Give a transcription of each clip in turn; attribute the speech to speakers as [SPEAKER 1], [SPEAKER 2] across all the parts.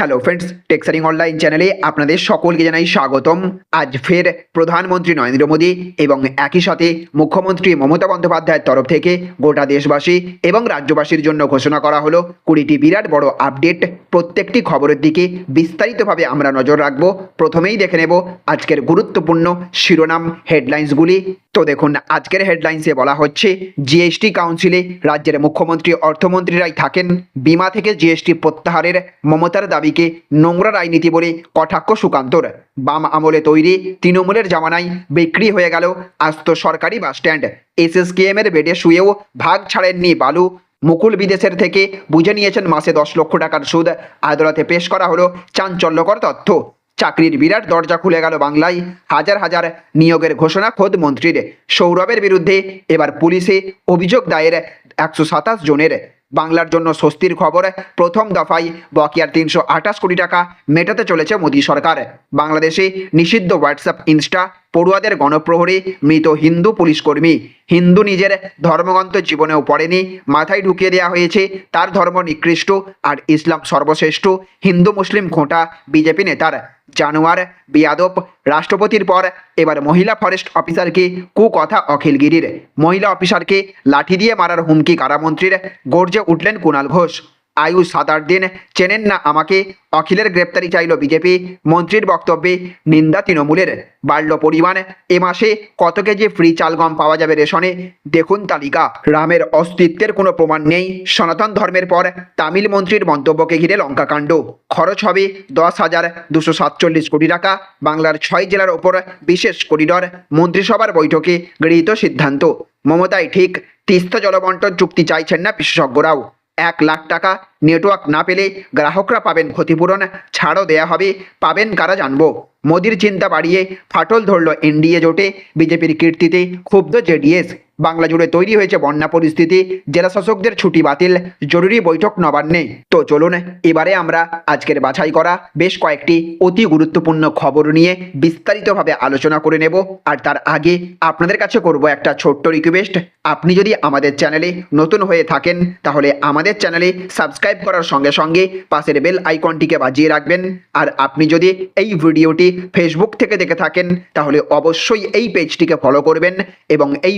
[SPEAKER 1] Hello friends টেক্সারিং online চ্যানেলে আপনাদের সকলকে জানাই স্বাগতম। আজ ফের প্রধানমন্ত্রী নরেন্দ্র মোদী এবং একই সাথে মুখ্যমন্ত্রী মমতা বন্দ্যোপাধ্যায়ের তরফ থেকে গোটা দেশবাসী এবং রাজ্যবাসীর জন্য ঘোষণা করা হলো, কুড়িটি বিরাট বড় আপডেট। প্রত্যেকটি খবরের দিকে বিস্তারিতভাবে আমরা নজর রাখব। প্রথমেই দেখে নেব আজকের গুরুত্বপূর্ণ শিরোনাম হেডলাইন্সগুলি। তো দেখুন, আজকের হেডলাইন্সে বলা হচ্ছে, জিএসটি কাউন্সিলে রাজ্যের মুখ্যমন্ত্রী অর্থমন্ত্রীরাই থাকেন। বিমা থেকে জিএসটি প্রত্যাহারের মমতার দাবিকে নোংরা রাজনীতি বলে কটাক্ষ সুকান্তর। বাম আমলে তৈরি তৃণমূলের জামানায় বিক্রি হয়ে গেল আস্ত সরকারি বাসস্ট্যান্ড এসএসকেএম এর বেডে শুয়েও ভাগ ছাড়েননি বালু। মুকুল বিদেশের থেকে বুঝে নিয়েছেন মাসে দশ লক্ষ টাকার সুদ। আদালতে পেশ করা হলো চাঞ্চল্যকর তথ্য। চাকরির বিরাট দরজা খুলে গেল বাংলায়। হাজার হাজার নিয়োগের ঘোষণা খোদ মন্ত্রীর। সৌরভের বিরুদ্ধে এবার পুলিশে অভিযোগ দায়ের একশো সাতাশ জনের। বাংলার জন্য স্বস্তির খবর প্রথম দফায় বকেয়ার তিনশো আঠাশ কোটি টাকা মেটাতে চলেছে মোদী সরকার। বাংলাদেশে নিষিদ্ধ হোয়াটসঅ্যাপ ইনস্টা পড়ুয়াদের গণপ্রহরে মৃত হিন্দু পুলিশকর্মী। হিন্দু নিজের ধর্মগ্রন্থ জীবনেও পড়েনি। মাথায় ঢুকিয়ে দেওয়া হয়েছে, তার ধর্ম নিকৃষ্ট আর ইসলাম সর্বশ্রেষ্ঠ। হিন্দু মুসলিম খোঁটা বিজেপি নেতার জানোয়ার বিয়াদব। রাষ্ট্রপতির পর এবার মহিলা ফরেস্ট অফিসারকে কুকথা অখিলগিরির। মহিলা অফিসারকে লাঠি দিয়ে মারার হুমকি কারামন্ত্রীর। গর্জে উঠলেন কুণাল ঘোষ। আয়ু সাত আট দিন চেনেন না আমাকে। অখিলের গ্রেপ্তারি চাইল বিজেপি। মন্ত্রীর বক্তব্যে নিন্দা তৃণমূলের। বাড়ল পরিমাণ। এ মাসে কত কেজি ফ্রি চাল গম পাওয়া যাবে রেশনে? দেখুন তালিকা। রামের অস্তিত্বের কোনো প্রমাণ নেই। সনাতন ধর্মের পর তামিল মন্ত্রীর মন্তব্যকে ঘিরে লঙ্কাকাণ্ড। খরচ হবে দশ হাজার দুশো সাতচল্লিশ কোটি টাকা। বাংলার ছয় জেলার ওপর বিশেষ করিডর। মন্ত্রিসভার বৈঠকে গৃহীত সিদ্ধান্ত। মমতাই ঠিক তিস্তা জলবন্টন চুক্তি চাইছেন না বিশেষজ্ঞরাও। এক লাখ টাকা। নেটওয়ার্ক না পেলে গ্রাহকরা পাবেন ক্ষতিপূরণ। ছাড়ও দেয়া হবে। পাবেন কারা জানব? মোদির চিন্তা বাড়িয়ে ফাটল ধরল এনডিএ জোটে। বিজেপির কীর্তিতে ক্ষুব্ধ জেডিএস। বাংলা জুড়ে তৈরি হয়েছে বন্যা পরিস্থিতি, জেলা শাসকদের ছুটি বাতিল, জরুরি বৈঠক নবান্নে তো চলুন, এবারে আমরা আজকের বাছাই করা বেশ কয়েকটি অতি গুরুত্বপূর্ণ খবর নিয়ে বিস্তারিতভাবে আলোচনা করে নেব। আর তার আগে আপনাদের কাছে করব একটা ছোট্ট রিকোয়েস্ট আপনি যদি আমাদের চ্যানেলে নতুন হয়ে থাকেন, তাহলে আমাদের চ্যানেলে সাবস্ক্রাইব করার সঙ্গে সঙ্গে পাশের বেল আইকনটিকে বাজিয়ে রাখবেন। আর আপনি যদি এই ভিডিওটি ফেসবুক থেকে দেখে থাকেন, তাহলে অবশ্যই এই পেজটিকে ফলো করবেন এবং এই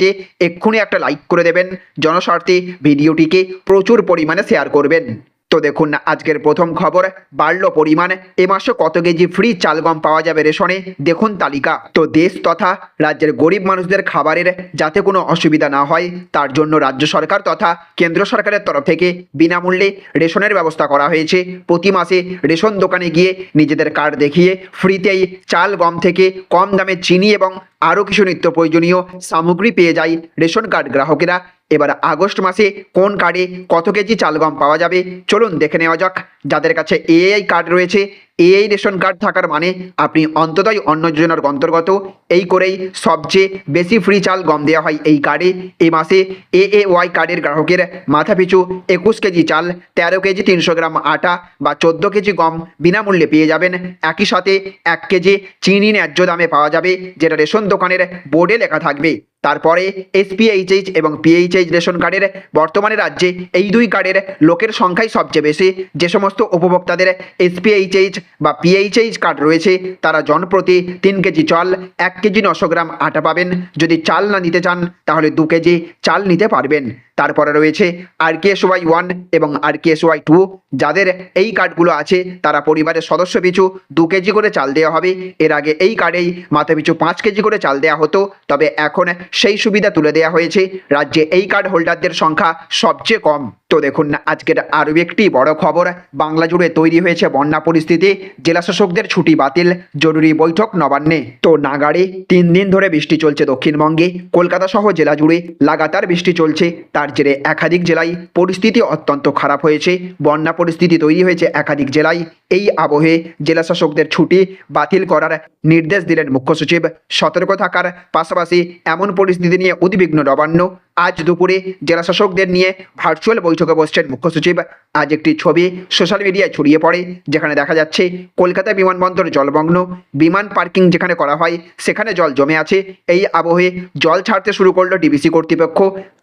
[SPEAKER 1] ভিডিওটিতে এক্ষুনি একটা লাইক করে দেবেন। জনস্বার্থে ভিডিওটিকে প্রচুর পরিমাণে শেয়ার করবেন। তো দেখুন না, আজকের প্রথম খবর, বাড়ল পরিমাণ। এ মাসে কত কেজি ফ্রি চাল গম পাওয়া যাবে রেশনে? দেখুন তালিকা। তো দেশ তথা রাজ্যের গরিব মানুষদের খাবারের যাতে কোনো অসুবিধা না হয়, তার জন্য রাজ্য সরকার তথা কেন্দ্র সরকারের তরফ থেকে বিনামূল্যে রেশনের ব্যবস্থা করা হয়েছে। প্রতি মাসে রেশন দোকানে গিয়ে নিজেদের কার্ড দেখিয়ে ফ্রিতেই চাল গম থেকে কম দামে চিনি এবং আরও কিছু নিত্য প্রয়োজনীয় সামগ্রী পেয়ে যায় রেশন কার্ড গ্রাহকেরা। এবার আগস্ট মাসে কোন কার্ডে কত কেজি চাল গম পাওয়া যাবে? চলুন দেখে নেওয়া যাক। যাদের কাছে এআই কার্ড রয়েছে এআই রেশন কার্ড থাকার মানে আপনি অন্ততই অন্ন যোজনার অন্তর্গত এই করেই সবচেয়ে বেশি ফ্রি চাল গম দেওয়া হয় এই কার্ডে। এই মাসে এ এ ওয়াই কার্ডের গ্রাহকের মাথাপিছু একুশ কেজি চাল, তেরো কেজি তিনশো গ্রাম আটা বা চোদ্দ কেজি গম বিনামূল্যে পেয়ে যাবেন। একই সাথে এক কেজি চিনি ন্যায্য দামে পাওয়া যাবে, যেটা রেশন দোকানের বোর্ডে লেখা থাকবে। তারপরে এসপিএইচএইচ এবং পিএইচএইচ রেশন কার্ডের বর্তমানে রাজ্যে এই দুই কার্ডের লোকের সংখ্যাই সবচেয়ে বেশি। যে সমস্ত উপভোক্তাদের এসপিএইচএইচ বা পিএইচএইচ কার্ড রয়েছে, তারা জনপ্রতি তিন কেজি চাল, এক কেজি নশো গ্রাম আটা পাবেন। যদি চাল না নিতে চান, তাহলে দু কেজি চাল নিতে পারবেন। তারপরে রয়েছে আর কেএস ওয়াই ওয়ান এবং আর কেএস ওয়াই টু যাদের এই কার্ডগুলো আছে, তারা পরিবারের সদস্য পিছু দু কেজি করে চাল দেওয়া হবে। এর আগে এই কার্ডেই মাথা পিছু পাঁচ কেজি করে চাল দেওয়া হতো, তবে এখন সেই সুবিধা তুলে দেওয়া হয়েছে। রাজ্যে এই কার্ড হোল্ডারদের সংখ্যা সবচেয়ে কম। তো দেখুন না আজকের আরও একটি বড় খবর। বাংলা জুড়ে তৈরি হয়েছে বন্যা পরিস্থিতি। জেলা শাসকদের ছুটি বাতিল। জরুরি বৈঠক নবান্নে। তো নাগাড়ে তিন দিন ধরে বৃষ্টি চলছে দক্ষিণবঙ্গে। কলকাতা সহ জেলা জুড়ে লাগাতার বৃষ্টি চলছে। তার জেরে একাধিক জেলায় পরিস্থিতি অত্যন্ত খারাপ হয়েছে। বন্যা পরিস্থিতি তৈরি হয়েছে একাধিক জেলায়। এই আবহে জেলাশাসকদের ছুটি বাতিল করার নির্দেশ দিলেন মুখ্য সচিব। সতর্ক থাকার পাশাপাশি এমন পরিস্থিতি নিয়ে উদ্বিগ্ন নবান্ন। আজ দুপুরে জেলা শাসকদের নিয়ে ভার্চুয়াল বৈঠকে বসছেন মুখ্য সচিব। আজ একটি ছবি সোশ্যাল মিডিয়ায় ছড়িয়ে পড়ে, যেখানে দেখা যাচ্ছে কলকাতা বিমানবন্দর জলমগ্ন, বিমান পার্কিং যেখানে করা হয় সেখানে জল জমে আছে। এই আবহে জল ছাড়তে শুরু করল ডিবিসি কর্তৃপক্ষ।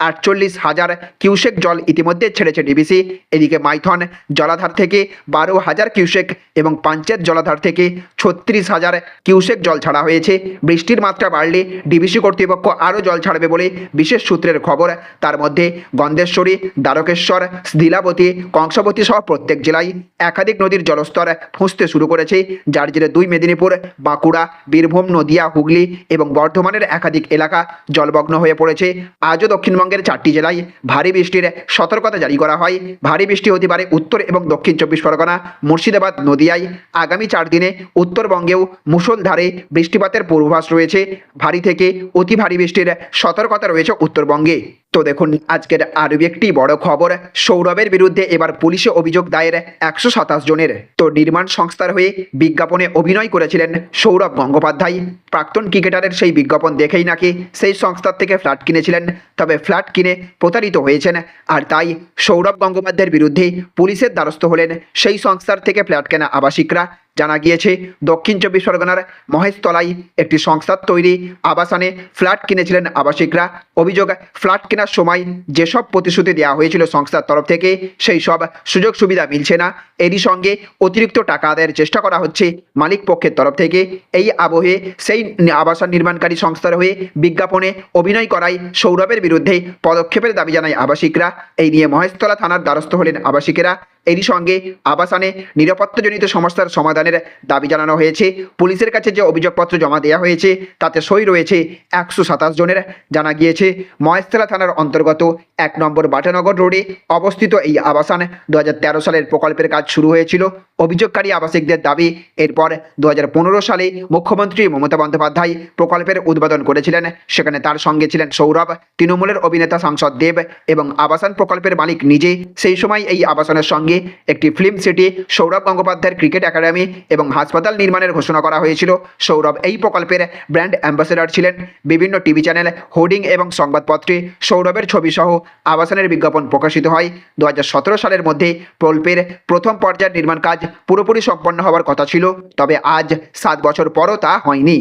[SPEAKER 1] আটচল্লিশ হাজার কিউসেক জল ইতিমধ্যে ছেড়েছে ডিবিসি এদিকে মাইথন জলাধার থেকে বারো হাজার কিউসেক এবং পাঞ্চেত জলাধার থেকে ছত্রিশ হাজার কিউসেক জল ছাড়া হয়েছে। বৃষ্টির মাত্রা বাড়লে ডিবিসি কর্তৃপক্ষ আরও জল ছাড়বে বলে বিশেষ সূত্রের খবর। তার মধ্যে গন্ধেশ্বরী, দ্বারকেশ্বর শিলাবতী কংসাবতী সহ প্রত্যেক জেলায় একাধিক নদীর জলস্তর ফুঁসতে শুরু করেছে, যার জেরে দুই মেদিনীপুর, বাঁকুড়া, বীরভূম, নদিয়া, হুগলি এবং বর্ধমানের একাধিক এলাকা জলমগ্ন হয়ে পড়েছে। আজও দক্ষিণবঙ্গের চারটি জেলায় ভারী বৃষ্টির সতর্কতা জারি করা হয়। ভারী বৃষ্টি হতে পারে উত্তর এবং দক্ষিণ চব্বিশ পরগনা, মুর্শিদাবাদ, নদিয়ায়। আগামী চার দিনে উত্তরবঙ্গেও মুষলধারে বৃষ্টিপাতের পূর্বাভাস রয়েছে। ভারী থেকে অতি ভারী বৃষ্টির সতর্কতা রয়েছে উত্তরবঙ্গে। gay. তো দেখুন, আজকের আরও একটি বড় খবর। সৌরভের বিরুদ্ধে এবার পুলিশে অভিযোগ দায়ের একশো সাতাশ জনের। তো নির্মাণ সংস্থার হয়ে বিজ্ঞাপনে অভিনয় করেছিলেন সৌরভ গঙ্গোপাধ্যায়। প্রাক্তন ক্রিকেটারের সেই বিজ্ঞাপন দেখেই নাকি সেই সংস্থার থেকে ফ্ল্যাট কিনেছিলেন। তবে ফ্ল্যাট কিনে প্রতারিত হয়েছেন। আর তাই সৌরভ গঙ্গোপাধ্যায়ের বিরুদ্ধে পুলিশের দ্বারস্থ হলেন সেই সংস্থার থেকে ফ্ল্যাট কেনা আবাসিকরা। জানা গিয়েছে, দক্ষিণ চব্বিশ পরগনার মহেশতলায় একটি সংস্থার তৈরি আবাসনে ফ্ল্যাট কিনেছিলেন আবাসিকরা। অভিযোগ, ফ্ল্যাট কেনার সময় যেসব প্রতিশ্রুতি দেওয়া হয়েছিল সংস্থার তরফ থেকে, সেই সব সুযোগ সুবিধা মিলছে না। এরই সঙ্গে অতিরিক্ত টাকা আদায়ের চেষ্টা করা হচ্ছে মালিক পক্ষের তরফ থেকে। এই আবহে সেই আবাসন নির্মাণকারী সংস্থার হয়ে বিজ্ঞাপনে অভিনয় করায় সৌরভের বিরুদ্ধে পদক্ষেপের দাবি জানায় আবাসিকরা। এই নিয়ে মহেশতলা থানার দ্বারস্থ হলেন আবাসিকেরা। এরই সঙ্গে আবাসনে নিরাপত্তাজনিত সমস্যার সমাধানের দাবি জানানো হয়েছে। পুলিশের কাছে যে অভিযোগপত্র জমা দেওয়া হয়েছে, তাতে সই রয়েছে একশো সাতাশ জনের জানা গিয়েছে। মহেশতলা থানার অন্তর্গত এক নম্বর বাটানগর রোডে অবস্থিত এই আবাসন দু সালের প্রকল্পের কাজ শুরু হয়েছিল। অভিযোগকারী আবাসিকদের দাবি, এরপর দু হাজার পনেরো সালে মুখ্যমন্ত্রী মমতা বন্দ্যোপাধ্যায় প্রকল্পের উদ্বোধন করেছিলেন। সেখানে তার সঙ্গে ছিলেন সৌরভ, তৃণমূলের অভিনেতা সাংসদ দেব এবং আবাসন প্রকল্পের মালিক নিজে। সেই সময় এই আবাসনের সঙ্গে একটি ফিল্ম সিটি সৌরভ গঙ্গোপাধ্যায়ের ক্রিকেট একাডেমি এবং হাসপাতাল নির্মাণের ঘোষণা করা হয়েছিল। সৌরভ এই প্রকল্পের ব্র্যান্ড অ্যাম্বাসেডর ছিলেন। বিভিন্ন টিভি চ্যানেল হোর্ডিং এবং সংবাদপত্রে সৌরভের ছবি সহ আবাসনের বিজ্ঞাপন প্রকাশিত হয়। দু হাজার সতেরো সালের মধ্যে প্রকল্পের প্রথম পর্যায়ের নির্মাণ কাজ পুরোপুরি সম্পন্ন হওয়ার কথা ছিল। তবে আজ সাত বছর পরও তা হয়নি।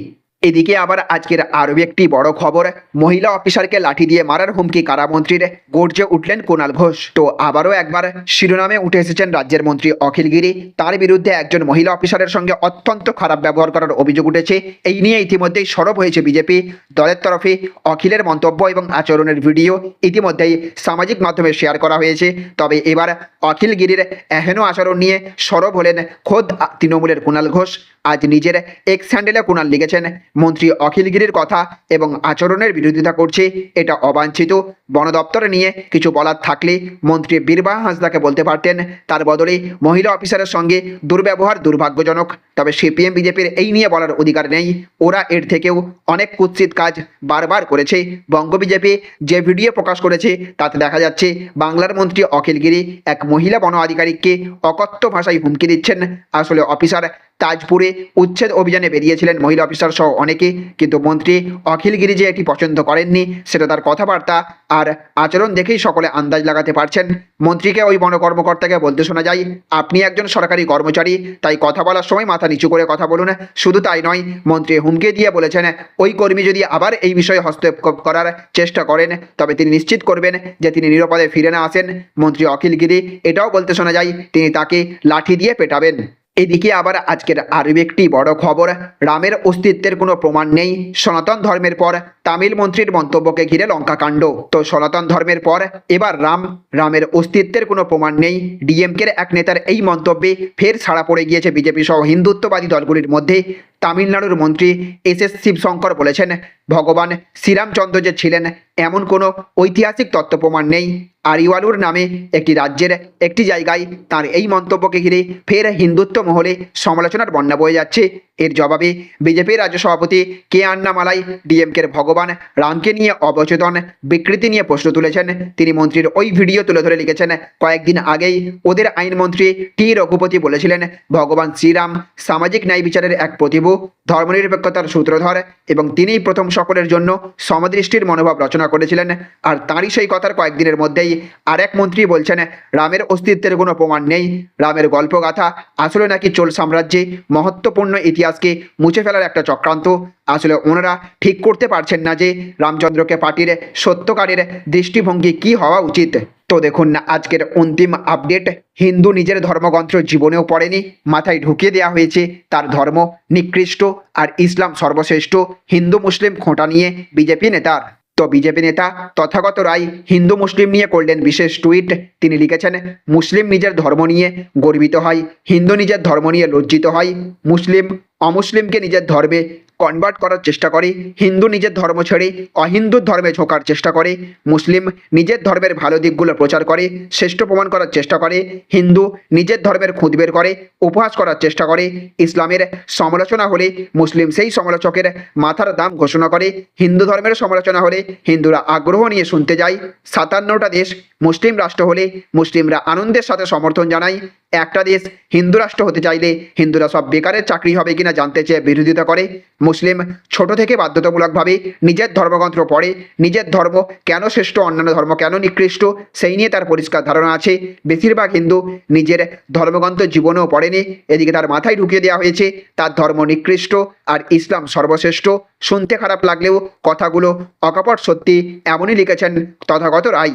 [SPEAKER 1] এদিকে আবার আজকের আরও একটি বড় খবর, মহিলা অফিসারকে লাঠি দিয়ে মারার হুমকি কারামন্ত্রীর, গর্জে উঠলেন কুণাল ঘোষ। তো আবারও একবার শিরোনামে উঠে এসেছেন রাজ্যের মন্ত্রী অখিল গিরি। তার বিরুদ্ধে একজন মহিলা অফিসারের সঙ্গে অত্যন্ত খারাপ ব্যবহার করার অভিযোগ উঠেছে। এই নিয়ে ইতিমধ্যেই সরব হয়েছে বিজেপি। দলের তরফে অখিলের মন্তব্য এবং আচরণের ভিডিও ইতিমধ্যেই সামাজিক মাধ্যমে শেয়ার করা হয়েছে। তবে এবার অখিল গিরির এহেন আচরণ নিয়ে সরব হলেন খোদ তৃণমূলের কুণাল ঘোষ। আজ নিজের এক্স হ্যান্ডেলে কুণাল লিখেছেন। মন্ত্রী অখিলগিরির কথা এবং আচরণের বিরোধিতা করছে, এটা অবাঞ্ছিত। বন দপ্তরে নিয়ে কিছু বলার থাকলে মন্ত্রী বীরবাহা হাঁসদাকে বলতে পারতেন, তার বদলে মহিলা অফিসারের সঙ্গে দুর্ব্যবহার দুর্ভাগ্যজনক। তবে সিপিএম, বিজেপির এই নিয়ে বলার অধিকার নেই। ওরা এর থেকেও অনেক কুৎসিত কাজ বারবার করেছে। বঙ্গ বিজেপি যে ভিডিও প্রকাশ করেছে, তাতে দেখা যাচ্ছে বাংলার মন্ত্রী অখিলগিরি এক মহিলা বন আধিকারিককে অকথ্য ভাষায় হুমকি দিচ্ছেন। আসলে অফিসার তাজপুরে উচ্ছেদ অভিযানে বেরিয়েছিলেন মহিলা অফিসার সহ অনেকে। কিন্তু মন্ত্রী অখিলগিরি যে এটি পছন্দ করেননি, সেটা তার কথাবার্তা আর আচরণ দেখেই সকলে আন্দাজ লাগাতে পারছেন। মন্ত্রীকে ওই বন কর্মকর্তাকে বলতে শোনা যায়, আপনি একজন সরকারি কর্মচারী, তাই কথা বলার সময় মাথা নিচু করে কথা বলুন। শুধু তাই নয়, মন্ত্রী হুমকে দিয়ে বলেছেন, ওই কর্মী যদি আবার এই বিষয়ে হস্তক্ষেপ করার চেষ্টা করেন, তবে তিনি নিশ্চিত করবেন যে তিনি নিরাপদে ফিরে না আসেন। মন্ত্রী অখিলগিরি এটাও বলতে শোনা যায়, তিনি তাকে লাঠি দিয়ে পেটাবেন। এদিকে আবার আজকের আরও একটি বড় খবর। রামের অস্তিত্বের কোনো প্রমাণ নেই। সনাতন ধর্মের পর তামিল মন্ত্রীর মন্তব্যকে ঘিরে লঙ্কাকাণ্ড। তো সনাতন ধর্মের পর এবার রাম। রামের অস্তিত্বের কোনো প্রমাণ নেই। ডিএমকের এক নেতার এই মন্তব্যে ফের ছাড়া পড়ে গিয়েছে বিজেপি সহ হিন্দুত্ববাদী দলগুলির মধ্যে। তামিলনাড়ুর মন্ত্রী এস এস শিবশঙ্কর বলেছেন, ভগবান শ্রীরামচন্দ্র যে ছিলেন, এমন কোনো ঐতিহাসিক তত্ত্ব প্রমাণ নেই। আরিওয়ালুর নামে একটি রাজ্যের একটি জায়গায় তার এই মন্তব্যকে ঘিরে ফের হিন্দুত্ব মহলে সমালোচনার বন্যা বয়ে যাচ্ছে। এর জবাবে বিজেপির রাজ্য সভাপতি কে আন্নামালাই ডিএমকের ভগবান রামকে নিয়ে অবচেতন বিকৃতি নিয়ে প্রশ্ন তুলেছেন। তিনি মন্ত্রীর ওই ভিডিও তুলে ধরে লিখেছেন, কয়েকদিন আগেই ওদের আইনমন্ত্রী টি রঘুপতি বলেছিলেন, ভগবান শ্রীরাম সামাজিক ন্যায় বিচারের এক প্রতিভু, ধর্মনিরপেক্ষতার সূত্রধর এবং তিনিই প্রথম সকলের জন্য সমদৃষ্টির মনোভাব রচনা করেছিলেন। আর তাঁরই সেই কথার কয়েকদিনের মধ্যেই আর এক মন্ত্রী বলছেন, রামের অস্তিত্বের কোনো প্রমাণ নেই। রামের গল্পগাথা আসলে নাকি চোল সাম্রাজ্যে মহত্বপূর্ণ ইতিহাসকে মুছে ফেলার একটা চক্রান্ত। আসলে ওনারা ঠিক করতে পারছেন না যে রামচন্দ্রকে পার্টির সত্যকারের দৃষ্টিভঙ্গি কি হওয়া উচিত। তো দেখুন না আজকের অন্তিম আপডেট, হিন্দু নিজের ধর্মগ্রন্থ জীবনেও পড়েনি, মাথায় ঢুকিয়ে দেওয়া হয়েছে তার ধর্ম নিকৃষ্ট আর ইসলাম সর্বশ্রেষ্ঠ হিন্দু মুসলিম খোঁটা নিয়ে বিজেপি নেতার। তো বিজেপি নেতা তথাগত রায় হিন্দু মুসলিম নিয়ে করলেন বিশেষ টুইট। তিনি লিখেছেন, মুসলিম নিজের ধর্ম নিয়ে গর্বিত হয়, হিন্দু নিজের ধর্ম নিয়ে লজ্জিত হয়, মুসলিম অমুসলিমকে নিজের ধর্মে কনভার্ট করার চেষ্টা করে, হিন্দু নিজের ধর্ম ছেড়ে, অহিন্দুর ধর্মে ঝোঁকার চেষ্টা করে, মুসলিম নিজের ধর্মের ভালো দিকগুলো প্রচার করে, শ্রেষ্ঠ প্রমাণ করার চেষ্টা করে, হিন্দু নিজের ধর্মের খুঁত বের করে, উপহাস করার চেষ্টা করে, ইসলামের সমালোচনা হলে মুসলিম সেই সমালোচকের মাথার দাম ঘোষণা করে, হিন্দু ধর্মের সমালোচনা হলে হিন্দুরা আগ্রহ নিয়ে শুনতে যায়, সাতান্নটা দেশ মুসলিম রাষ্ট্র হলে মুসলিমরা আনন্দের সাথে সমর্থন জানায় একটা দেশ হিন্দু রাষ্ট্র হতে চাইলে হিন্দুরা সব বেকারের চাকরি হবে কিনা জানতে চেয়ে বিরোধিতা করে। মুসলিম ছোট থেকে বাধ্যতামূলকভাবে নিজের ধর্মগ্রন্থ পড়ে, নিজের ধর্ম কেন শ্রেষ্ঠ, অন্যান্য ধর্ম কেন নিকৃষ্ট, সেই নিয়ে তার পরিষ্কার ধারণা আছে। বেশিরভাগ হিন্দু নিজের ধর্মগ্রন্থ জীবনেও পড়েনি, এদিকে তার মাথায় ঢুকিয়ে দেওয়া হয়েছে, তার ধর্ম নিকৃষ্ট আর ইসলাম সর্বশ্রেষ্ঠ। শুনতে খারাপ লাগলেও কথাগুলো অকপট সত্যি এমনই লিখেছেন তথাগত রায়।